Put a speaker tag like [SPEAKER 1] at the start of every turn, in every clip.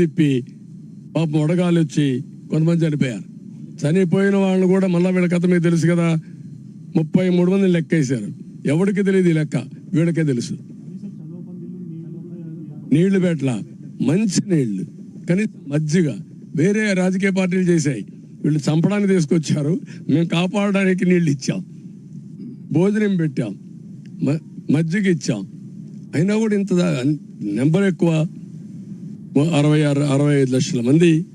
[SPEAKER 1] తిప్పి పాపం వడగాలు వచ్చి కొంతమంది చనిపోయారు. చనిపోయిన వాళ్ళు కూడా మళ్ళా వీళ్ళ కథ మీకు తెలుసు కదా. ముప్పై మూడు మంది లెక్కేశారు ఎవరికి తెలియదు ఈ లెక్క? వీడికే తెలుసు. నీళ్ళు పెట్ల మంచి నీళ్ళు. కనీసం మజ్జిగ. వేరే రాజకీయ పార్టీలు చేశాయి. వీళ్ళు చంపడానికి తీసుకొచ్చారు. మేము కాపాడడానికి నీళ్ళు ఇచ్చాం. భోజనం పెట్టాం. మ- మజ్జిగ ఇచ్చాం. అయినా కూడా ఇంత నెంబర్ ఎక్కువ. అరవై ఆరు అరవై ఐదు లక్షల మంది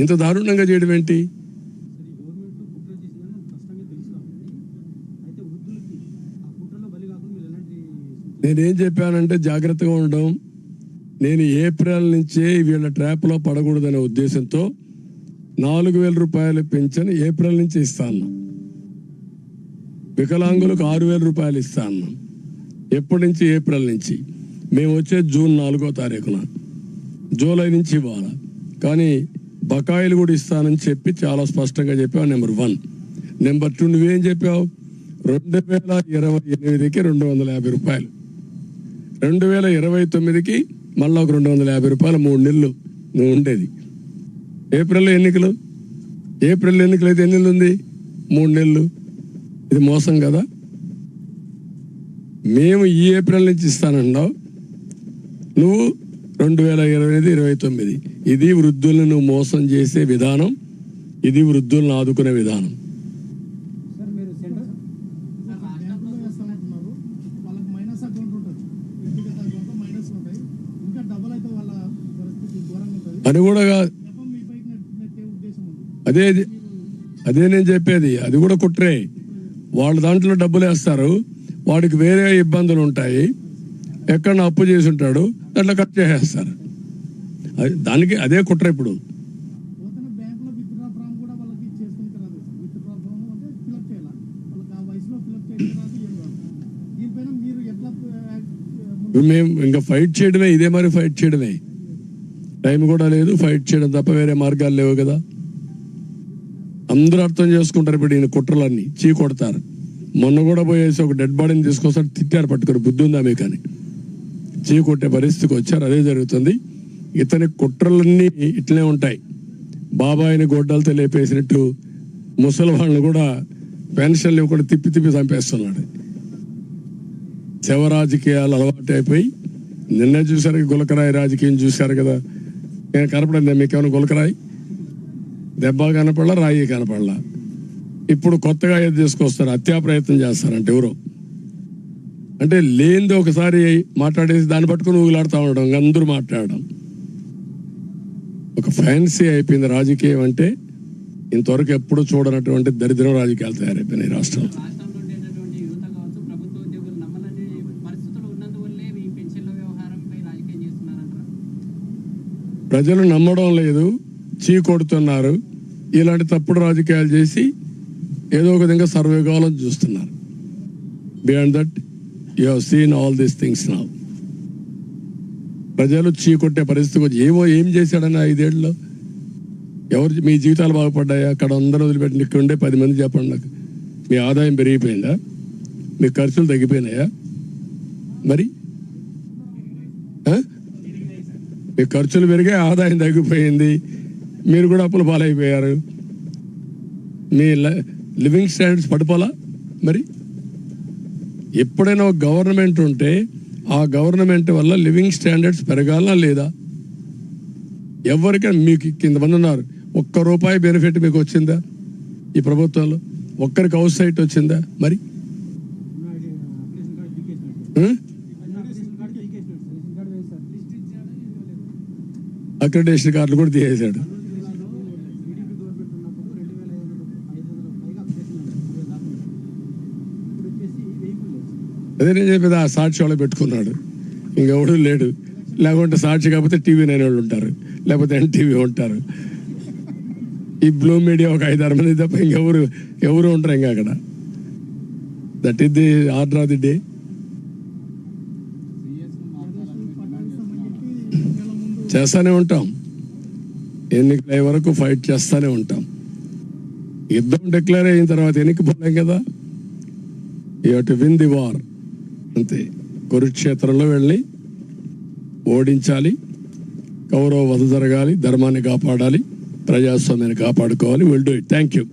[SPEAKER 1] ఇంత దారుణంగా చేయడం ఏంటి? నేనేం చెప్పానంటే జాగ్రత్తగా ఉండడం. నేను ఏప్రిల్ నుంచే వీళ్ళ ట్రాప్లో పడకూడదనే ఉద్దేశంతో నాలుగు వేల రూపాయలు పెంచని ఏప్రిల్ నుంచి ఇస్తాను వికలాంగులకు ఆరు వేల రూపాయలు ఇస్తాను ఎప్పటి నుంచి? ఏప్రిల్ నుంచి. మేము వచ్చే జూన్ నాలుగో తారీఖున. జూలై నుంచి ఇవ్వాలి. కానీ బకాయిలు కూడా ఇస్తానని చెప్పి చాలా స్పష్టంగా చెప్పావు నెంబర్ వన్. నెంబర్ టూ నువ్వేం చెప్పావు? రెండు వేల ఇరవై ఎనిమిదికి రెండు వందల యాభై రూపాయలు. రెండు వేల ఇరవై తొమ్మిదికి మళ్ళీ ఒక రెండు వందల యాభై రూపాయలు మూడు నెలలు. నువ్వు ఉండేది. ఏప్రిల్లో ఎన్నికలు? ఏప్రిల్ ఎన్నికలు అయితే ఎన్ని నెలలు ఉంది? మూడు నెలలు. ఇది మోసం కదా? మేము ఈ ఏప్రిల్ నుంచి ఇస్తానన్నావు నువ్వు రెండు వేల ఇరవై ఐదు ఇరవై తొమ్మిది. ఇది వృద్ధులను మోసం చేసే విధానం. ఇది వృద్ధులను ఆదుకునే విధానం. అని కూడా అదే అదే నేను చెప్పేది. అది కూడా కుట్రే. వాళ్ళు దాంట్లో డబ్బులు వేస్తారు. వాడికి వేరే ఇబ్బందులు ఉంటాయి. ఎక్కడ అప్పు చేసి ఉంటాడు దాంట్లో కట్ చేసేస్తారు. అది- దానికి అదే కుట్ర ఇప్పుడు. మేము ఇంకా ఫైట్ చేయడమే ఇదే మరి ఫైట్ చేయడమే. టైం కూడా లేదు ఫైట్ చేయడం తప్ప వేరే మార్గాలు లేవు కదా. అందరూ అర్థం చేసుకుంటారు ఇప్పుడు ఈయన కుట్రలన్నీ చీ కొడతారు. మొన్న కూడా పోయేసి ఒక డెడ్ బాడీని తీసుకొస్తారు తిట్టారు పట్టుకుని బుద్ధి ఉందా మీకు అని చేయకొట్టే కొట్టే పరిస్థితికి వచ్చారు. అదే జరుగుతుంది. ఇతని కుట్రలన్నీ ఇట్లే ఉంటాయి. బాబాయిని గొడ్డలతో లేపేసినట్టు ముసలి వాళ్ళని కూడా పెన్షన్లు కూడా తిప్పి తిప్పి చంపేస్తున్నాడు. శవ రాజకీయాలు అలవాటు అయిపోయి నిన్న చూసారు గులకరాయి రాజకీయం చూశారు కదా. నేను కనపడింది మీకు ఏమైనా గులకరాయి? దెబ్బ కనపడలా రాయి కనపడలా? ఇప్పుడు కొత్తగా ఏది తీసుకొస్తారు? హత్యా ప్రయత్నం చేస్తారంటే ఎవరో. అంటే లేనిది ఒకసారి మాట్లాడేసి దాన్ని పట్టుకుని ఊగులాడుతూ ఉండడం అందరూ మాట్లాడడం. ఒక ఫ్యాన్సీ అయిపోయింది రాజకీయం అంటే ఇంతవరకు ఎప్పుడు చూడనటువంటి దరిద్రం రాజకీయాలు తయారైపోయినాయి
[SPEAKER 2] చేస్తున్నారంటారా?
[SPEAKER 1] ప్రజలు నమ్మడం లేదు చీ కొడుతున్నారు ఇలాంటి తప్పుడు రాజకీయాలు చేసి ఏదో ఒక విధంగా సర్వే కావాలని చూస్తున్నారు. Beyond that you have seen all these things నా ప్రజలు చీకొట్టే పరిస్థితి వచ్చి ఏమో ఏం చేశాడని ఐదేళ్ళలో? ఎవరు మీ జీవితాలు బాగుపడ్డాయా? అక్కడ అందరూ వదిలిపెట్టి ఇక్కడ ఉండే పది మంది చెప్పండి నాకు. మీ ఆదాయం పెరిగిపోయిందా? మీ ఖర్చులు తగ్గిపోయినాయా? మరి? మీ ఖర్చులు పెరిగే ఆదాయం తగ్గిపోయింది. మీరు కూడా అప్పుల పాలైపోయారు. మీ లివింగ్ స్టాండర్డ్స్ పడిపోలా? మరి? ఎప్పుడైనా ఒక గవర్నమెంట్ ఉంటే ఆ గవర్నమెంట్ వల్ల లివింగ్ స్టాండర్డ్స్ పెరగాలా లేదా? ఎవరికైనా మీకు కింద ఉన్నారు ఒక్క రూపాయి బెనిఫిట్ మీకు వచ్చిందా ఈ ప్రభుత్వంలో? ఒక్కరికి హౌస్ సైట్ వచ్చిందా మరి? అక్రిడేషన్ కార్డులు కూడా తీసేశాడు. అదే నేను చెప్పేది ఆ సాక్షి వాళ్ళు పెట్టుకున్నాడు. ఇంకెవడు లేడు. లేకుంటే సాక్షి కాకపోతే టీవీ నైన్ వాళ్ళు ఉంటారు. లేకపోతే ఎన్టీవీ ఉంటారు. ఈ బ్లూ మీడియా ఒక ఐదారు మంది తప్ప ఇంకెవరు ఎవరు ఉంటారు ఇంకా అక్కడ. That is the order of the day చేస్తూనే ఉంటాం. ఎన్నికల వరకు ఫైట్ చేస్తూనే ఉంటాం. యుద్ధం డిక్లేర్ అయిన తర్వాత ఎన్నిక పోలేం కదా? You to win the war అంతే. కురుక్షేత్రంలో వెళ్ళి ఓడించాలి కౌరవ వధ జరగాలి ధర్మాన్ని కాపాడాలి ప్రజాస్వామ్యాన్ని కాపాడుకోవాలి. Will do it thank you